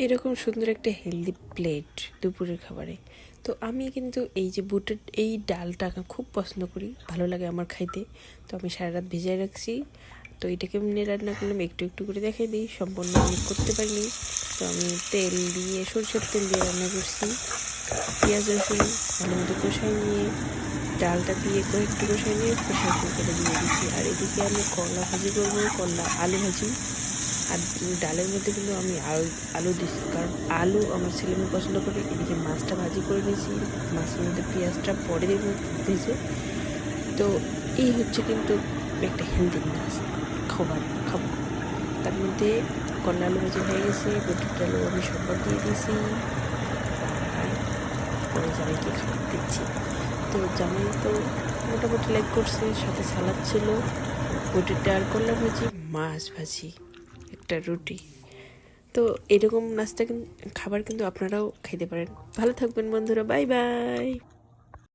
এরকম সুন্দর একটা হেলদি প্লেট দুপুরের খাবারে। তো আমি কিন্তু এই যে বুটের, এই ডালটা খুব পছন্দ করি, ভালো লাগে আমার খাইতে। তো আমি সারা রাত ভেজায় রাখছি। তো এটাকে এমনি রান্না করলাম, একটু একটু করে দেখাই দিই, সম্পূর্ণ আমি করতে পারিনি। তো আমি তেল দিয়ে, সরষের তেল দিয়ে রান্না করছি। পেঁয়াজ, রসুন, ভালো মতো কষাই নিয়ে, ডালটা দিয়ে একটু কষাই নিয়ে প্রেশার কুকারে দিয়ে দিচ্ছি। আর এদিকে আমি করলা ভাজি করব করলা আলু ভাজি। আর ডালের মধ্যে কিন্তু আমি আলু আলু দিচ্ছি কারণ আলু আমার ছেলে মেয়ে পছন্দ করে, এদিকে মাছটা ভাজি করে নিয়েছি, মাছের মধ্যে পেঁয়াজটা পরে দেবো ভেজে তো এই হচ্ছে কিন্তু একটা হেলদি মাছ, খাবার খাবার তার মধ্যে করলা আলু ভাজি হয়ে গেছে বটির ডালও আমি সম্পদ দিয়ে দিয়েছি। পরে জামাইকে খাবার দিচ্ছি। তো জামাই তো মোটামুটি লাইক করছে, সাথে সালাদ ছিল বটির ডাল করলা ভাজি, মাছ ভাজি। একটা রুটি। তো এরকম নাস্তা খাবার কিন্তু আপনারাও খেতে পারেন। ভালো থাকবেন বন্ধুরা, বাই বাই।